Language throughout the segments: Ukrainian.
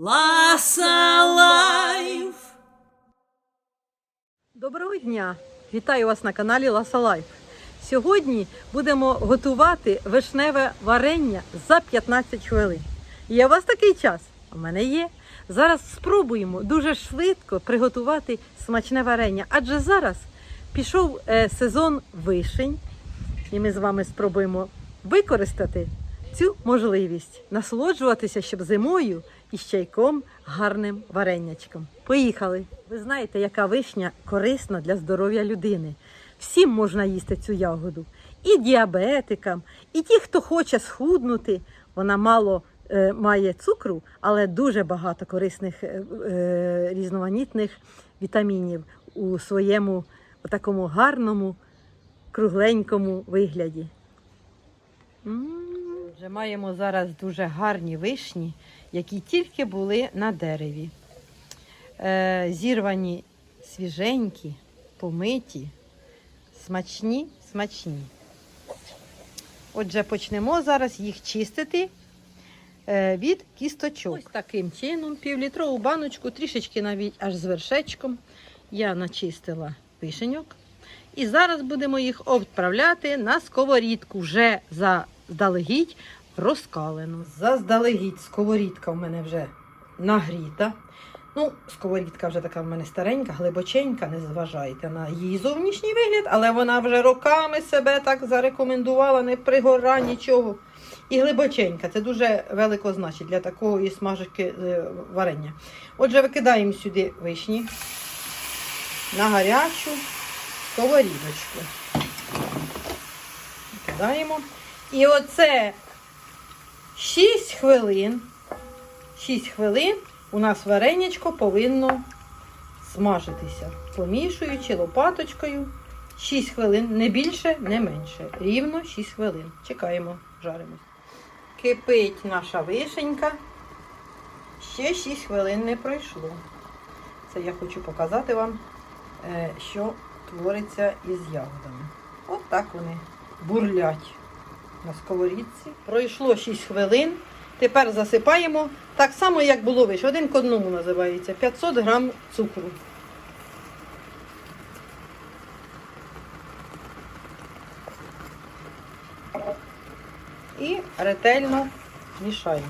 Ласа Лайф. Доброго дня! Вітаю вас на каналі Ласа Лайф. Сьогодні будемо готувати вишневе варення за 15 хвилин. Є у вас такий час? У мене є. Зараз спробуємо дуже швидко приготувати смачне варення, адже зараз пішов е, сезон вишень, і ми з вами спробуємо використати цю можливість насолоджуватися, щоб зимою і з чайком гарним варенячком. Поїхали! Ви знаєте, яка вишня корисна для здоров'я людини. Всім можна їсти цю ягоду. І діабетикам, і ті, хто хоче схуднути. Вона мало е, має цукру, але дуже багато корисних е, е, різноманітних вітамінів у своєму такому гарному, кругленькому вигляді. М, Вже маємо зараз дуже гарні вишні, які тільки були на дереві. Е, зірвані свіженькі, помиті, смачні, смачні. Отже, почнемо зараз їх чистити е, від кісточок. Ось таким чином, півлітрову баночку, трішечки навіть аж з вершечком. Я начистила вишеньок. І зараз будемо їх відправляти на сковорідку вже заздалегідь розкалену. Заздалегідь сковорідка в мене вже нагріта. Ну, сковорідка вже така в мене старенька, глибоченька, не зважайте на її зовнішній вигляд, але вона вже роками себе так зарекомендувала, не пригора нічого. І глибоченька. Це дуже велико значить для такої смажки е, варення. Отже, викидаємо сюди вишні на гарячу сковорідочку. Викидаємо. І оце 6 хвилин. 6 хвилин у нас варенячко повинно смажитися, помішуючи лопаточкою. 6 хвилин, не більше, не менше. Рівно 6 хвилин. Чекаємо, жаримось. Кипить наша вишенька. Ще 6 хвилин не пройшло. Це я хочу показати вам, е, що твориться із ягодами. От так вони бурлять на сковорідці. Пройшло 6 хвилин. Тепер засипаємо так само, як було вище. Один к одному називається. 500 грам цукру. І ретельно мішаємо.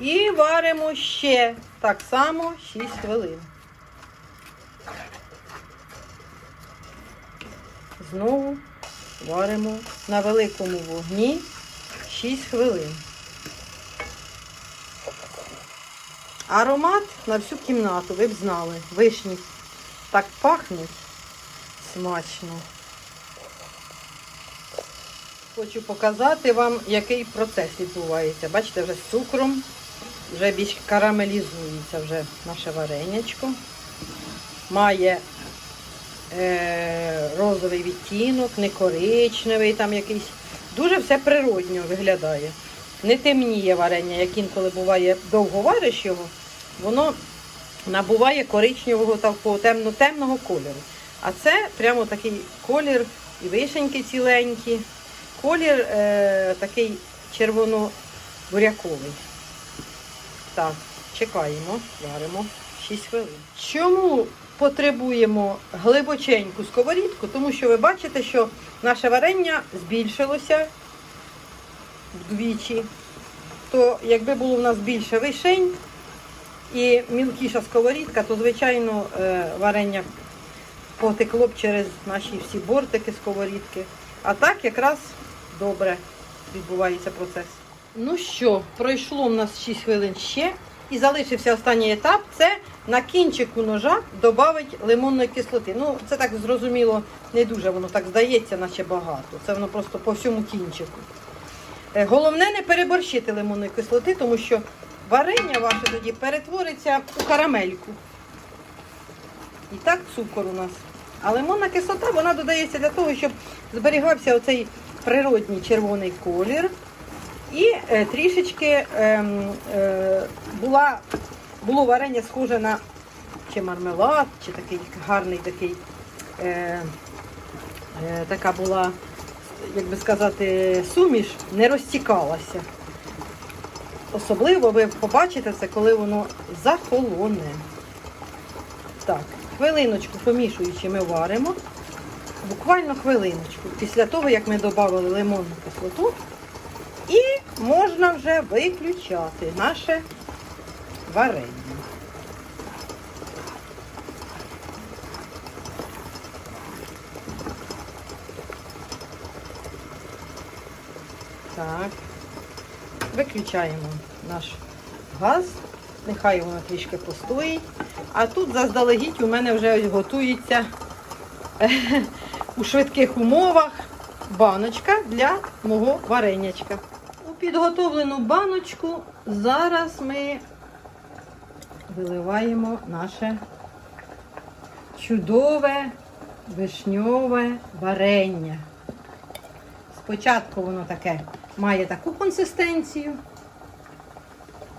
І варимо ще так само 6 хвилин. Знову варимо на великому вогні 6 хвилин. Аромат на всю кімнату, ви б знали. Вишні так пахнуть смачно. Хочу показати вам, який процес відбувається. Бачите, вже з цукром, вже більш карамелізується вже наше варенячко. Має розовий відтінок, не коричневий, там якийсь. Дуже все природньо виглядає. Не темніє варення, як інколи буває довго вариш його, воно набуває коричневого такого темно-темного кольору. А це прямо такий колір і вишеньки ціленькі, колір е, такий червоно-буряковий. Так, чекаємо, варимо 6 хвилин. Чому потребуємо глибоченьку сковорідку? Тому що ви бачите, що наше варення збільшилося вдвічі. То якби було в нас більше вишень і мілкіша сковорідка, то, звичайно, е, варення потекло б через наші всі бортики сковорідки. А так якраз добре відбувається процес. Ну що, пройшло в нас 6 хвилин ще. І залишився останній етап це на кінчику ножа додати лимонної кислоти. Ну, це так зрозуміло, не дуже воно так здається, наче багато. Це воно просто по всьому кінчику. Е, Головне не переборщити лимонної кислоти, тому що варення ваше тоді перетвориться у карамельку. І так цукор у нас. А лимонна кислота вона додається для того, щоб зберігався оцей природній червоний колір. І е, трішечки ем, е, була, було варення схоже на чи мармелад, чи такий гарний такий, е, така була як би сказати, суміш не розтікалася. Особливо ви побачите це, коли воно захолоне. Так, хвилиночку помішуючи, ми варимо. Буквально хвилиночку. Після того, як ми додали лимонну кислоту, можна вже виключати наше варення. Так. Виключаємо наш газ. Нехай воно трішки постоїть. А тут заздалегідь у мене вже ось готується у швидких умовах баночка для мого варенячка. Підготовлену баночку зараз ми виливаємо наше чудове вишньове варення. Спочатку воно таке має таку консистенцію,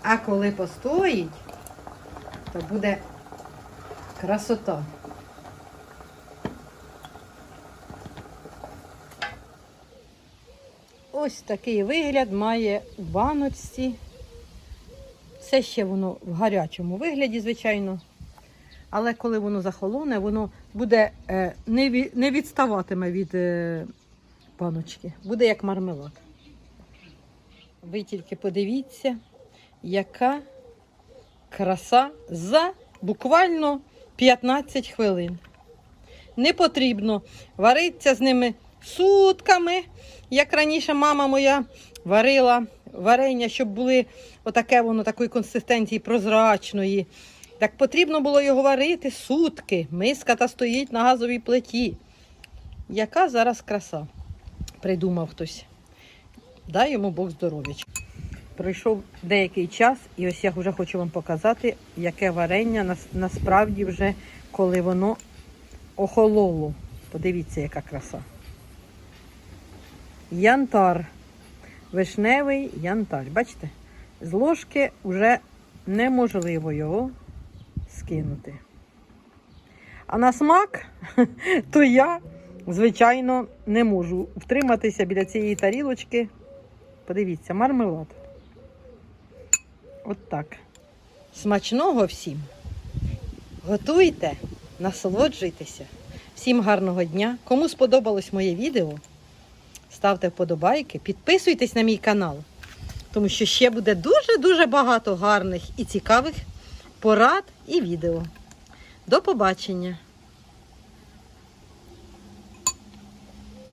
а коли постоїть, то буде красота. Ось такий вигляд має в баночці. Це ще воно в гарячому вигляді, звичайно. Але коли воно захолоне, воно буде е, не, відставатиме від е, баночки. Буде як мармелад. Ви тільки подивіться, яка краса за буквально 15 хвилин. Не потрібно варитися з ними сутками, як раніше мама моя варила варення, щоб були отаке воно такої консистенції прозрачної. Так потрібно було його варити сутки. Миска та стоїть на газовій плиті. Яка зараз краса? Придумав хтось. Дай йому Бог здоров'я. Пройшов деякий час, і ось я вже хочу вам показати, яке варення нас- насправді вже, коли воно охололо. Подивіться, яка краса. Янтар. Вишневий янтар. Бачите? З ложки вже неможливо його скинути. А на смак, то я, звичайно, не можу втриматися біля цієї тарілочки. Подивіться, мармелад. От так. Смачного всім. Готуйте, насолоджуйтеся. Всім гарного дня. Кому сподобалось моє відео, ставте вподобайки, підписуйтесь на мій канал, тому що ще буде дуже-дуже багато гарних і цікавих порад і відео. До побачення!